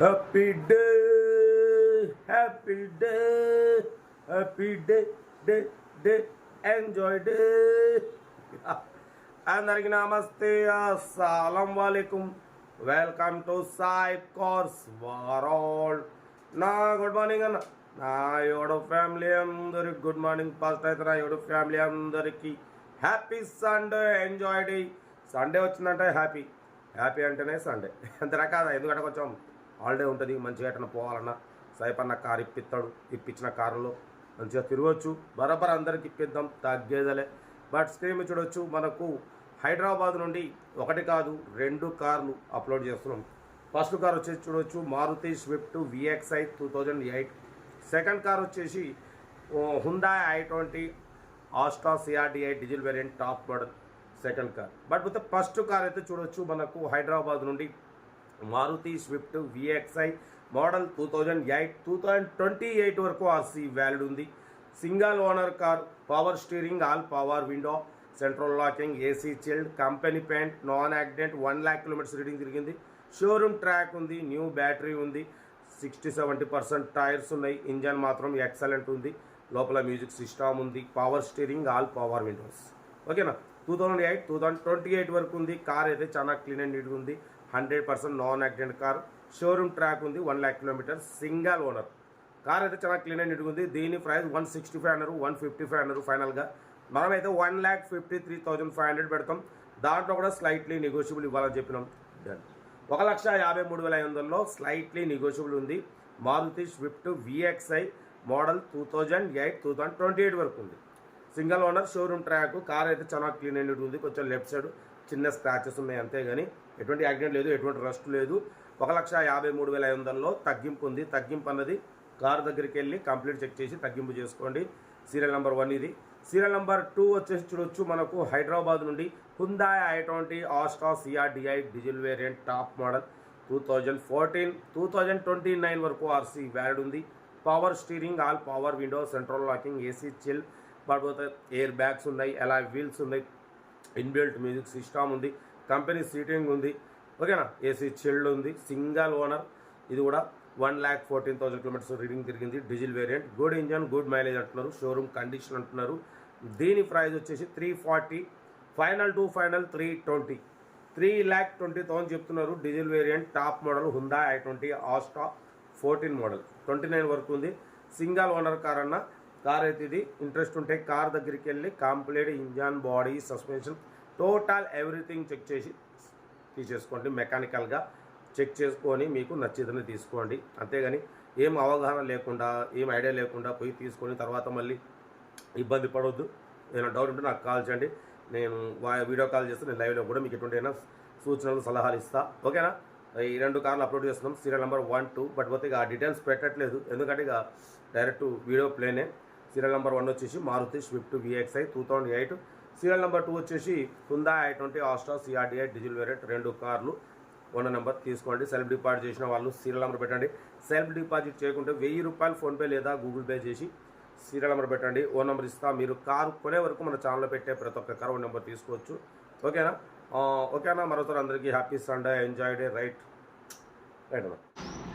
Happy day happy day happy day day day enjoy day అందరికి నమస్తే అస్సలం వాలేకుం. Welcome to Sai cars world నా good morning అన్న. నా యోడు ఫ్యామిలీ అందరికి గుడ్ మార్నింగ్ ఫస్ట్ అయితే నా యోడు ఫ్యామిలీ అందరికి happy Sunday enjoy day Sunday వచ్చిందంటే హ్యాపీ హ్యాపీ అంటేనే సండే అంతేనా కాదా? ఎందుకంటే కొంచెం హాలిడే ఉంటుంది మంచిగా ఎటన్నా పోవాలన్నా. సైపన్న కారు ఇప్పిస్తాడు ఇప్పించిన కారులో. మంచిగా తిరగవచ్చు బరాబర్ అందరికి ఇప్పిద్దాం తగ్గేదలే. బట్ స్క్రీన్ చూడవచ్చు చూడొచ్చు మనకు హైదరాబాద్ నుండి ఒకటి కాదు రెండు కార్లు అప్లోడ్ చేస్తున్నాం. ఫస్ట్ కార్ వచ్చేసి చూడొచ్చు Maruti Swift VXI two thousand eight second car వచ్చేసి Hyundai I twenty Astra CRDI diesel variant top model second car. But first car అయితే చూడొచ్చు మనకు హైదరాబాద్ నుండి Maruti Swift VXI model two thousand eight two thousand twenty eight వరకు RC valid ఉంది. Single owner car power steering all power window central locking AC chilled company paint non accident one lakh kilometres reading తిరిగింది. Showroom track ఉంది new battery ఉంది. Sixty seventy percent tyres ఉన్నాయి. Engine మాత్రం excellent ఉంది. లోపల music system ఉంది. Power steering all power windows ఓకేనా two thousand eight two thousand twenty eight వరకు ఉంది. కార్ అయితే చాలా క్లీన్ అండ్ నీట్గా ఉంది. Hundred percent non accident car. Showroom track ఉంది one lakh kilometre single owner. Car అయితే చాలా క్లీన్ అండ్ ఉంది. దీని ప్రైస్ వన్ సిక్స్టీ ఫైవ్ అన్నారు వన్ ఫిఫ్టీ ఫైవ్ అన్నారు ఫైనల్గా మనమైతే one lakh fifty three thousand five hundred పెడతాం. దాంట్లో కూడా స్లైట్లీ నెగోషియబుల్ ఇవ్వాలని చెప్పినాం. డన్ ఒక లక్ష యాభై మూడు వేల ఐదు వందల్లో స్లైట్లీ నెగోషియబుల్ ఉంది. Maruti Swift VXI model two thousand eight two thousand twenty eight వరకు ఉంది. Single owner showroom track car అయితే చాలా క్లీన్ అండ్ ఉంది. కొంచెం లెఫ్ట్ సైడ్ చిన్న స్క్రాచెస్ ఉన్నాయి అంతే కానీ ఎటువంటి యాక్సిడెంట్ లేదు ఎటువంటి రస్ట్ లేదు. ఒక లక్ష యాభై మూడు వేల ఐదు వందల్లో తగ్గింపు ఉంది. తగ్గింపు అన్నది కారు దగ్గరికి వెళ్ళి కంప్లీట్ చెక్ చేసి తగ్గింపు చేసుకోండి. సీరియల్ నెంబర్ వన్ ఇది. సీరియల్ నెంబర్ టూ వచ్చేసి చూడొచ్చు. మనకు హైదరాబాద్ నుండి Hyundai I twenty Asta CRDI diesel variant top model two thousand fourteen two thousand twenty nine వరకు ఆర్సీ వ్యాలిడ్ ఉంది. Power steering all power window central locking AC chill పడిపోతే air bags ఉన్నాయి. అలా wheels ఉన్నాయి. ఇన్బిల్ట్ మ్యూజిక్ సిస్టమ్ ఉంది company seating ఉంది ఓకేనా? AC chilled ఉంది సింగల్ ఓనర్ ఇది కూడా one lakh fourteen thousand kilometres reading తిరిగింది diesel variant. Good engine good mileage అంటున్నారు షోరూమ్ కండిషన్ అంటున్నారు. దీని ప్రైస్ వచ్చేసి three forty final to final three twenty. Three lakh twenty thousand చెప్తున్నారు diesel variant top model Hyundai I twenty Asta fourteen model. Twenty nine వరకు ఉంది single owner car అన్న car అయితే ఇది ఇంట్రెస్ట్ ఉంటే కార్ దగ్గరికి వెళ్ళి complete engine body suspension total everything check చేసి తీసేసుకోండి. మెకానికల్గా చెక్ చేసుకొని మీకు నచ్చేదని తీసుకోండి. అంతేగాని ఏం అవగాహన లేకుండా ఏం ఐడియా లేకుండా పోయి తీసుకొని తర్వాత మళ్ళీ ఇబ్బంది పడవద్దు ఏదైనా డౌట్ ఉంటే నాకు కాల్ చేయండి. నేను వీడియో కాల్ చేస్తే నేను లైవ్లో కూడా మీకు ఎటువంటి అయినా సూచనలు సలహాలు ఇస్తా. ఓకేనా? ఈ రెండు కార్లు అప్లోడ్ చేస్తున్నాం. Serial number one two but పోతే ఇక ఆ డీటెయిల్స్ పెట్టట్లేదు. ఎందుకంటే ఇక డైరెక్ట్ వీడియో ప్లేనే. సీరియల్ నెంబర్ వన్ వచ్చేసి Maruti Swift VXI two thousand eight serial number two వచ్చేసి Hyundai i twenty Astra CRDI diesel variant రెండు కార్లు వన్ నెంబర్ తీసుకోండి. సెల్ఫ్ డిపాజిట్ చేసిన వాళ్ళు సీరియల్ నెంబర్ పెట్టండి. సెల్ఫ్ డిపాజిట్ చేయకుంటే వెయ్యి రూపాయలు ఫోన్పే లేదా గూగుల్ పే చేసి సీరియల్ నెంబర్ పెట్టండి. ఓ నెంబర్ ఇస్తా. మీరు కారు కొనే వరకు మన ఛానల్లో పెట్టే ప్రతి ఒక్క కారు ఓ నెంబర్ తీసుకోవచ్చు. ఓకేనా? ఓకేనా? మరోసారి అందరికీ happy Sunday. Enjoy day. Right right అన్న.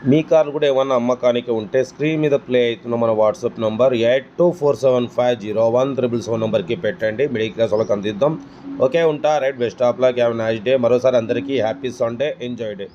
మీ కార్ కూడా ఏమన్నా అమ్మకానికి ఉంటే స్క్రీన్ మీద ప్లే అవుతున్న మన WhatsApp number eight two four seven five zero one triple seven నెంబర్కి పెట్టండి. మిడిల్ క్లాస్ వాళ్ళకి అందిద్దాం. ఓకే ఉంటా. Right best. Of luck have nice day. మరోసారి అందరికీ హ్యాపీ సండే. Enjoy day.